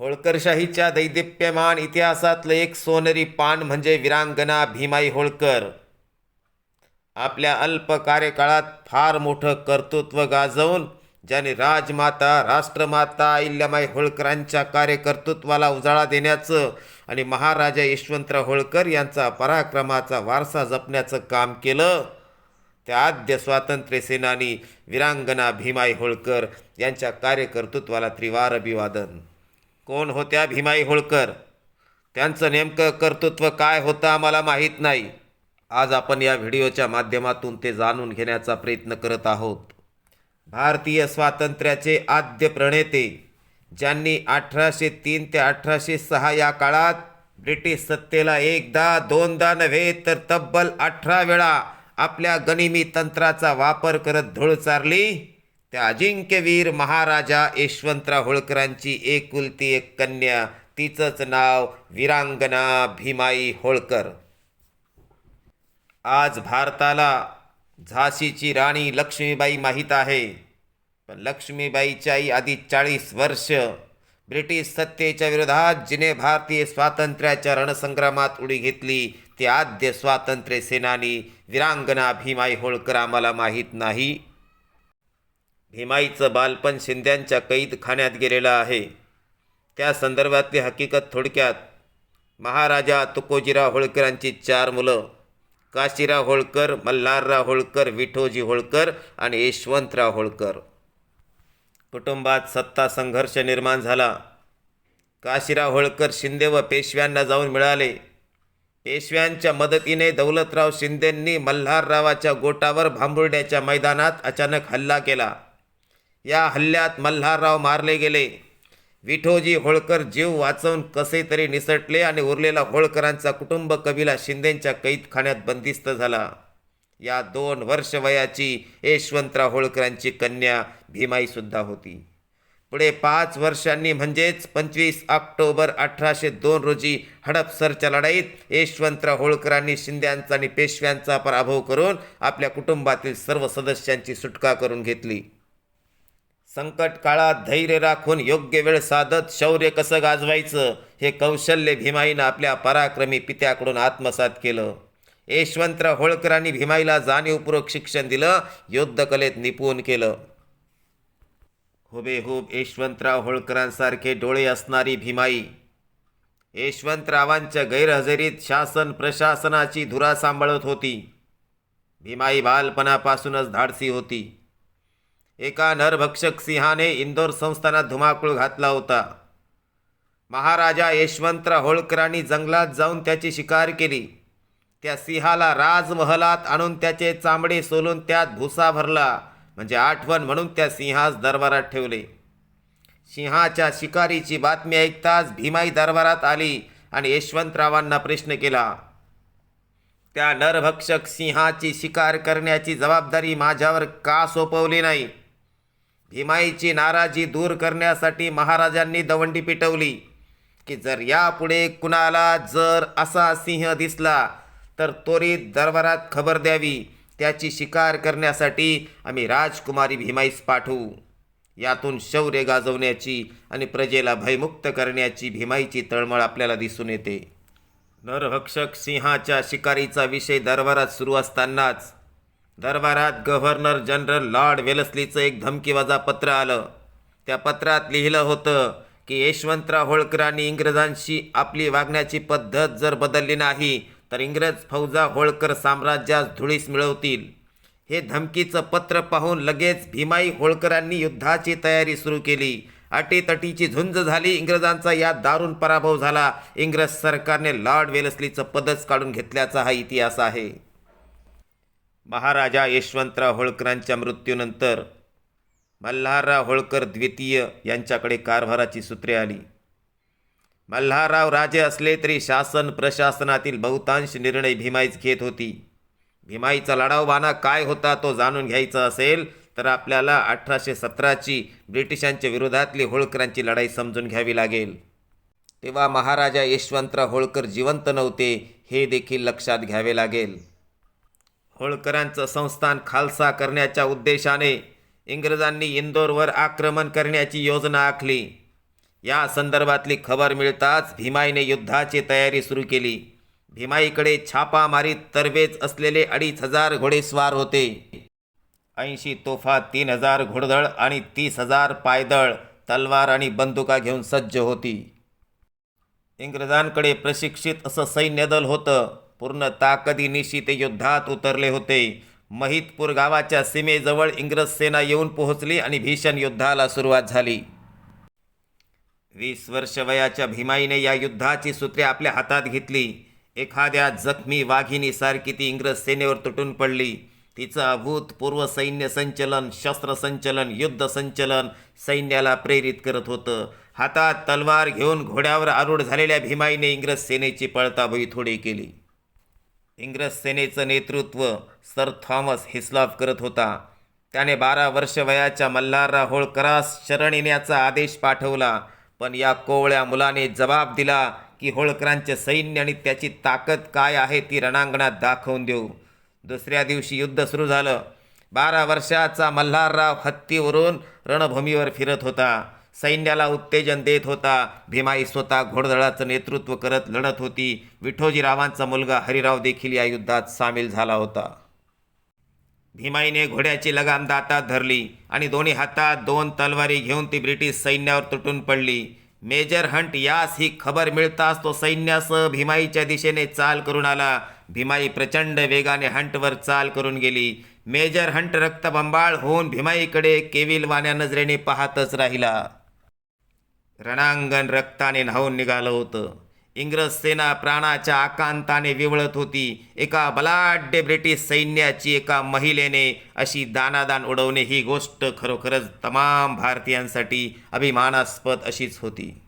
होळकरशाहीच्या दैदिप्यमान इतिहासातलं एक सोनेरी पान म्हणजे विरांगना भीमाई होळकर. आपल्या अल्प कार्यकाळात फार मोठं कर्तृत्व गाजवून ज्याने राजमाता राष्ट्रमाता अहिल्यामाई होळकरांच्या कार्यकर्तृत्वाला उजाळा देण्याचं आणि महाराजा यशवंतराव होळकर यांचा पराक्रमाचा वारसा जपण्याचं काम केलं त्या आद्य स्वातंत्र्य सेनानी विरांगना भीमाई होळकर यांच्या कार्यकर्तृत्वाला त्रिवार अभिवादन. कोण होत्या भीमाई होळकर? त्यांचं नेमकं कर्तृत्व काय होतं आम्हाला माहीत नाही. आज आपण या व्हिडिओच्या माध्यमातून ते जाणून घेण्याचा प्रयत्न करत आहोत. भारतीय स्वातंत्र्याचे आद्य प्रणेते ज्यांनी अठराशे तीन ते अठराशे सहा या काळात ब्रिटिश सत्तेला एकदा दोनदा नव्हे तर तब्बल अठरा वेळा आपल्या गनिमी तंत्राचा वापर करत धूळ चारली. त्या अजिंक्यवीर महाराजा यशवंतराव होळकरांची एकुलती एक कन्या तिचंच नाव विरांगना भीमाई होळकर. आज भारताला झाशीची राणी लक्ष्मीबाई माहीत आहे. पण लक्ष्मीबाईच्याही आधी चाळीस वर्ष ब्रिटिश सत्तेच्या विरोधात जिने भारतीय स्वातंत्र्याच्या रणसंग्रामात उडी घेतली ते आद्य स्वातंत्र्य सेनानी विरांगना भीमाई होळकर आम्हाला माहीत नाही. भीमाईचं बालपण शिंद्यांच्या कैदखान्यात गेलेलं आहे. त्या संदर्भातली हकीकत थोडक्यात महाराजा तुकोजीराव होळकरांची चार मुलं काशीराव होळकर मल्हारराव होळकर विठोजी होळकर आणि यशवंतराव होळकर. कुटुंबात सत्ता संघर्ष निर्माण झाला. काशीराव होळकर शिंदे व पेशव्यांना जाऊन मिळाले. पेशव्यांच्या मदतीने दौलतराव शिंदेंनी मल्हाररावाच्या गोटावर भांबुर्ड्याच्या मैदानात अचानक हल्ला केला. या हल्ल्यात मल्हारराव मारले गेले. विठोजी होळकर जीव वाचवून कसे तरी निसटले आणि उरलेला होळकरांचा कुटुंब कबिला शिंदेंच्या कैदखान्यात बंदिस्त झाला. या दोन वर्ष वयाची यशवंतराव होळकरांची कन्या भीमाईसुद्धा होती. पुढे पाच वर्षांनी म्हणजेच पंचवीस ऑक्टोबर अठराशे दोन रोजी हडपसरच्या लढाईत यशवंतराव होळकरांनी शिंद्यांचा आणि पेशव्यांचा पराभव करून आपल्या कुटुंबातील सर्व सदस्यांची सुटका करून घेतली. संकट काळात धैर्य राखून योग्य वेळ साधत शौर्य कसं गाजवायचं हे कौशल्य भीमाईनं आपल्या पराक्रमी पित्याकडून आत्मसात केलं. यशवंतराव होळकरांनी भीमाईला जाणीवपूर्वक शिक्षण दिलं युद्धकलेत निपुण केलं. हुबेहूब यशवंतराव होळकरांसारखे डोळे असणारी भीमाई. यशवंतरावांच्या गैरहजेरीत शासन प्रशासनाची धुरा सांभाळत होती. भीमाई बालपणापासूनच धाडसी होती. एका नरभक्षक सिंहाने इंदोर संस्थानात धुमाकूळ घातला होता. महाराजा यशवंतराव होळकरांनी जंगलात जाऊन त्याची शिकार केली. त्या सिंहाला राजमहलात आणून त्याचे चांबडे सोलून त्यात भुसा भरला म्हणजे आठवण म्हणून त्या सिंहास दरबारात ठेवले. सिंहाच्या शिकारीची बातमी ऐकताच भीमाई दरबारात आली आणि यशवंतरावांना प्रश्न केला त्या नरभक्षक सिंहाची शिकार करण्याची जबाबदारी माझ्यावर का सोपवली नाही? भीमाईची नाराजी दूर करण्यासाठी महाराजांनी दवंडी पिटवली. की जर यापुढे कुणाला जर असा सिंह दिसला तर त्वरित दरबारात खबर द्यावी. त्याची शिकार करण्यासाठी आम्ही राजकुमारी भीमाईस पाठवू. यातून शौर्य गाजवण्याची आणि प्रजेला भयमुक्त करण्याची भीमाईची तळमळ आपल्याला दिसून येते. नरभक्षक सिंहाच्या शिकारीचा विषय दरबारात सुरू असतानाच दरबारात गव्हर्नर जनरल लॉर्ड वेलस्लीचं एक धमकीवजा पत्र आलं. त्या पत्रात लिहिलं होतं की यशवंतराव होळकरांनी इंग्रजांशी आपली वागण्याची पद्धत जर बदलली नाही तर इंग्रज फौजा होळकर साम्राज्यास धुळीस मिळवतील. हे धमकीचं पत्र पाहून लगेच भीमाई होळकरांनी युद्धाची तयारी सुरू केली. अटीतटीची झुंज झाली इंग्रजांचा यात दारुण पराभव झाला. इंग्रज सरकारने लॉर्ड वेलस्लीचं पदच काढून घेतल्याचा हा इतिहास आहे. महाराजा यशवंतराव होळकरांच्या मृत्यूनंतर मल्हारराव होळकर द्वितीय यांच्याकडे कारभाराची सूत्रे आली. मल्हारराव राजे असले तरी शासन प्रशासनातील बहुतांश निर्णय भीमाईच घेत होती. भीमाईचा लढावबाना काय होता तो जाणून घ्यायचा असेल तर आपल्याला अठराशे सतराची ब्रिटिशांच्या विरोधातली होळकरांची लढाई समजून घ्यावी लागेल. तेव्हा महाराजा यशवंतराव होळकर जिवंत नव्हते हे देखील लक्षात घ्यावे लागेल. होळकरांचं संस्थान खालसा करण्याच्या उद्देशाने इंग्रजांनी इंदोरवर आक्रमण करण्याची योजना आखली. या संदर्भातली खबर मिळताच भीमाईने युद्धाची तयारी सुरू केली. भीमाईकडे छापा मारीत तरवेज असलेले अडीच हजार घोडेस्वार होते. ऐंशी तोफा तीन हजार घोडदळ आणि तीस हजार पायदळ तलवार आणि बंदुका घेऊन सज्ज होती. इंग्रजांकडे प्रशिक्षित असं सैन्यदल होतं. पूर्ण ताकदीनिशी ते युद्धात उतरले होते. महितपूर गावाच्या सीमेजवळ इंग्रज सेना येऊन पोहोचली आणि भीषण युद्धाला सुरुवात झाली. वीस वर्ष वयाच्या भीमाईने या युद्धाची सूत्रे आपल्या हातात घेतली. एखाद्या जखमी वाघिणीसारखी ती इंग्रज सेनेवर तुटून पडली. तिचं अभूतपूर्व सैन्य संचलन शस्त्रसंचलन युद्ध संचलन सैन्याला प्रेरित करत होतं. हातात तलवार घेऊन घोड्यावर आरूढ झालेल्या भीमाईने इंग्रज सेनेची पळताभुई थोडी केली. इंग्रज सेनेचं नेतृत्व सर थॉमस हिस्लॉफ करत होता. त्याने बारा वर्ष वयाच्या मल्हारराव होळकरास शरण येण्याचा आदेश पाठवला. पण या कोवळ्या मुलाने जबाब दिला की होळकरांचे सैन्य आणि त्याची ताकद काय आहे ती रणांगणात दाखवून देऊ. दुसऱ्या दिवशी युद्ध सुरू झालं. बारा वर्षाचा मल्हारराव हत्तीवरून रणभूमीवर फिरत होता. सैन्याला उत्तेजन देत होता. भीमाई स्वतः घोडदळाचं नेतृत्व करत लढत होती. विठोजीरावांचा मुलगा हरिराव देखील या युद्धात सामील झाला होता. भीमाईने घोड्याची लगाम दातात धरली आणि दोन्ही हातात दोन तलवारी घेऊन ती ब्रिटिश सैन्यावर तुटून पडली. मेजर हंट यास ही खबर मिळताच तो सैन्यासह भीमाईच्या दिशेने चाल करून आला. भीमाई प्रचंड वेगाने हंटवर चाल करून गेली. मेजर हंट रक्तबंबाळ होऊन भीमाईकडे केविलवाण्या नजरेने पाहतच राहिला. रणांगण रक्ताने न्हावून निघालं होतं. इंग्रज सेना प्राणाच्या आकांताने विवळत होती. एका बलाढ्य ब्रिटिश सैन्याची एका महिलेने अशी दानादान उडवणे ही गोष्ट खरोखरच तमाम भारतीयांसाठी अभिमानास्पद अशीच होती.